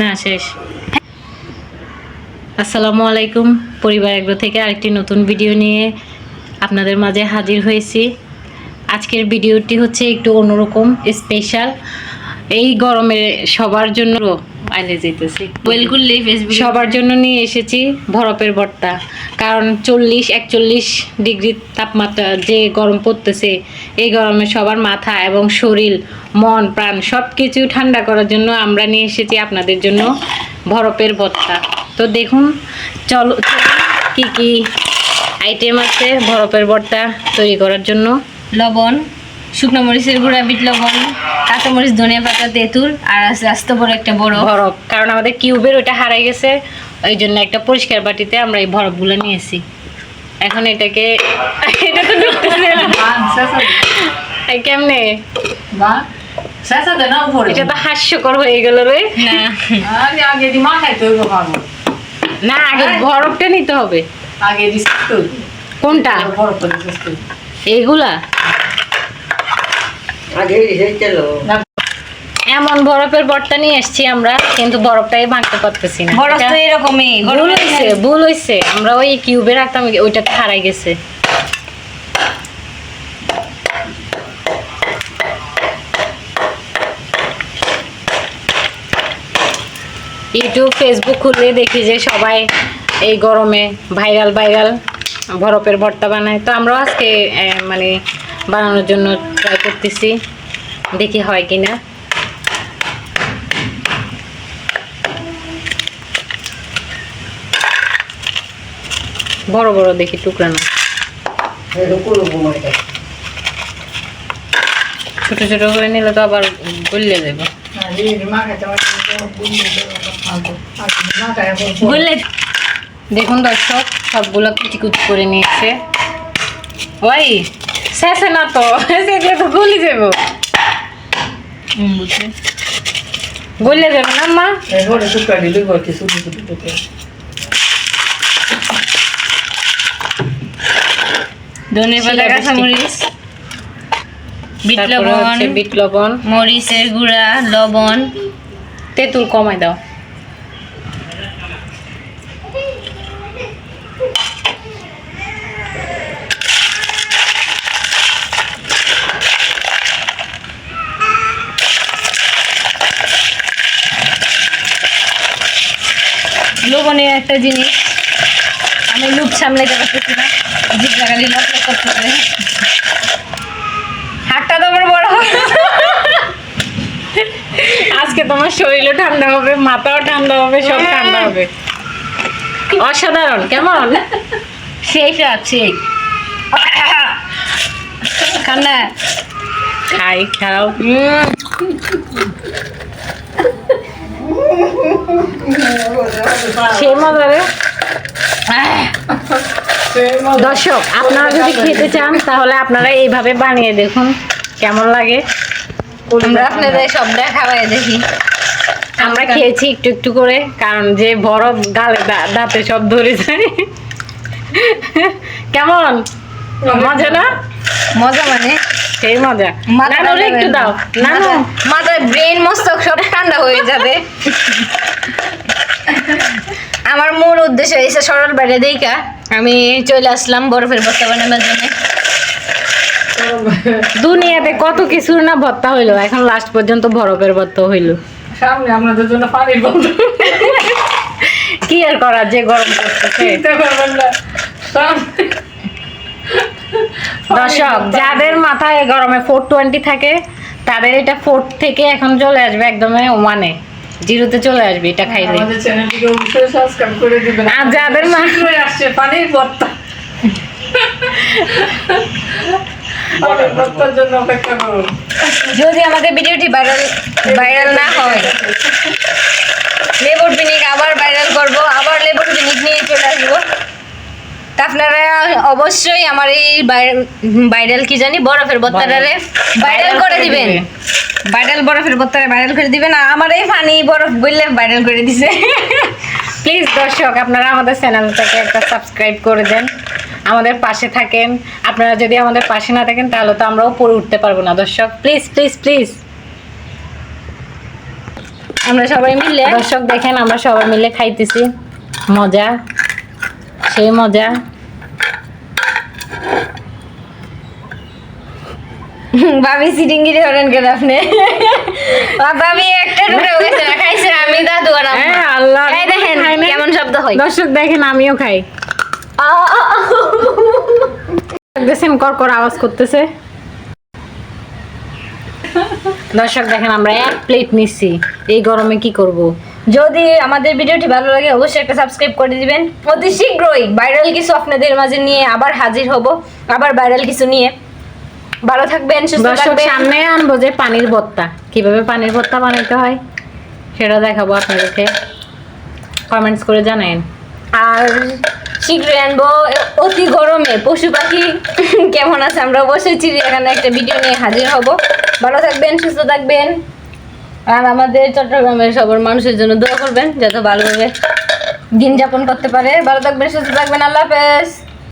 না শেষ। আসসালামু আলাইকুম পরিবার এগ্রো থেকে আরেকটি নতুন ভিডিও নিয়ে আপনাদের মাঝে হাজির হয়েছি। আজকের ভিডিওটি হচ্ছে একটু অন্যরকম স্পেশাল এই গরমে সবার জন্য আইলে যেতেছি। সবার জন্য নিয়ে এসেছি বরফের ভর্তা। কারণ চল্লিশ, একচল্লিশ ডিগ্রি তাপমাত্রা যে গরম পড়তেছে, এই গরমে সবার মাথা এবং শরীর, মন, প্রাণ সব কিছু ঠান্ডা করার জন্য আমরা নিয়ে এসেছি আপনাদের জন্য বরফের ভর্তা তো দেখুন, চলো, কি কি আইটেম আছে বরফের ভর্তা তৈরি করার জন্য। লবণ, শুকনো মরিচের গুঁড়া, বিট লবণ কাঁচামরিচ ধনিয়া পাতা, তেঁতুল, আর আস্ত বড় একটা বড় বরফ, কারণ আমাদের কিউবের ওটা হারাই গেছে। ওই জন্য একটা পরিষ্কার বাটিতে আমরা এই বরফগুলো নিয়েছি। এখন এটাকে এটা তো ঢুকতেছে না। কেমনে? এটা তো হাস্যকর হয়ে গেল রে। না। না আগে বরফটা নিতে হবে। কোনটা? এইগুলা? এমন বরফের বরটা নিয়ে এসেছি আমরা কিন্তু বরফটাই ভাঙতে পারতেছি না। বরফ তো এরকমই ভুল হয়েছে ভুল হয়েছে। আমরা ওই কিউবে রাখতাম ওইটা হারাই গেছে। ইউটিউব ফেসবুক খুললে দেখি যে সবাই এই গরমে ভাইরাল ভাইরাল বরফের ভর্তা বানায়। তো আমরাও আজকে মানে বানানোর জন্য ট্রাই করতেছি দেখি হয় কিনা। বড় বড় দেখি টুকরা না ছোট ছোট করে নিলে তো আবার গলিয়ে যাবে দেখুন দর্শক, সবগুলো কুচি কুচি করে নিয়েছে। ওই, শেষে না তো সেটা তো গলি যাব গলিয়ে যাবে না, মা? ধনিয়া পাতা কাঁচামরিচ বিট লবণ বিট লবণ। মরিচের গুঁড়া লবণ। তেঁতুল কমাই দাও। লবণের একটা জিনিস আমি লুপ সামলাইতে পারতেছি না। হাতটা তো আমার বড় আজকে তোমার শরীরও ঠান্ডা হবে মাথাও ঠান্ডা হবে সব ঠান্ডা হবে। অসাধারণ কেমন? সেই। স্বাদ সেই খাই খাও। সেই মজা রে। দর্শক আপনারা যদি খেতে চান তাহলে আপনারা এইভাবে বানিয়ে দেখুন। কেমন লাগে? আমরা আপনাদের সব দেখাবাই দেখি। আমরা খেয়েছি একটু একটু করে কারণ যে বরফ গালে দাঁতে সব ধরে যায় কেমন? মজা না? মজা মানে? সেই মজা। নানুরে একটু দাও। নানু। মাথা- মাথায় ব্রেন মস্তক সব ঠান্ডা হয়ে যাবে। আমার মূল উদ্দেশ্য হয়েছে সরল বাইরে দেখা। আমি চলে আসলাম বরফের বস্তা বানানোর জন্য। দুনিয়াতে কত কিছুর না ভর্তা হইল এখন লাস্ট পর্যন্ত বরফের ভর্তা হইল। সামনে আপনাদের জন্য পানির বন্ধ কি আর করার যে গরম করতেছে দর্শক যাদের মাথায় গরমে ফোর টোয়েন্টি থাকে তাদের এটা ফোর থেকে এখন চলে আসবে একদমই ওমানে জিরোতে চলে আসবে এটা খাইলে। আমাদের চ্যানেলটিকে অবশ্যই সাবস্ক্রাইব করে দিবেন। আর যাদের মা- আসছে পানির করুন। যদি আমাদের ভিডিওটি ভাইরাল ভাইরাল না হয় লেবুর পিনিক আবার ভাইরাল করব আবার লেবুর পিনিক নিয়ে চলে আসব। তা আপনারা অবশ্যই আমার এই ভাইরাল কি জানি বরফের বত্তাটারে ভাইরাল করে দিবেন। ভাইরাল বরফের বত্তারে ভাইরাল করে দিবেন আমার এই ফানি বরফ বললে ভাইরাল করে দিছে। প্লিজ দর্শক আপনারা আমাদের চ্যানেলটাকে একটা সাবস্ক্রাইব করে দেন আমাদের পাশে থাকেন। আপনারা যদি আমাদের পাশে না থাকেন তাহলে তো আমরাও পড়ে উঠতে পারব না দর্শক। প্লিজ প্লিজ প্লিজ আমরা সবাই মিলে দর্শক দেখেন আমরা সবাই মিলে খাইতেছি। মজা সেই মজা। ভাবি সিটিংগিরি ধরেন কেন আপনি? ভাবি একটা টুকরো গেছে না খাইছে আমি দাদু আর আম্মা। হ্যাঁ, আল্লাহ এই দেখেন কেমন শব্দ হয়। দর্শক দেখেন আমিও খাই। দেখছেন কর কর আওয়াজ করতেছে। দর্শক দেখেন আমরা এক প্লেট নিচ্ছি এই গরমে কি করব? যদি আমাদের ভিডিওটি ভালো লাগে অবশ্যই একটা সাবস্ক্রাইব করে দিবেন। অতি শীঘ্রই ভাইরাল কিছু আপনাদের মাঝে নিয়ে আবার হাজির হব। আবার ভাইরাল কিছু নিয়ে। ভালো থাকবেন সুস্থ থাকবেন। সামনে আনব যে পানির ভর্তা কীভাবে পানির ভর্তা বানাইতে হয় সেটা দেখাবো আপনাদেরকে। কমেন্টস করে জানান আর শীঘ্রই আনব অতি গরমে পশু পাখি কেমন আছে আমরা অবশ্যই চিড়িয়াখানা একটা ভিডিও নিয়ে হাজির হব। ভালো থাকবেন সুস্থ থাকবেন। আর আমাদের চট্টগ্রামের সবার মানুষের জন্য দোয়া করবেন যাতে ভালোভাবে দিন যাপন করতে পারে। ভালো থাকবেন সুস্থ থাকবেন আল্লাহ হাফেজ।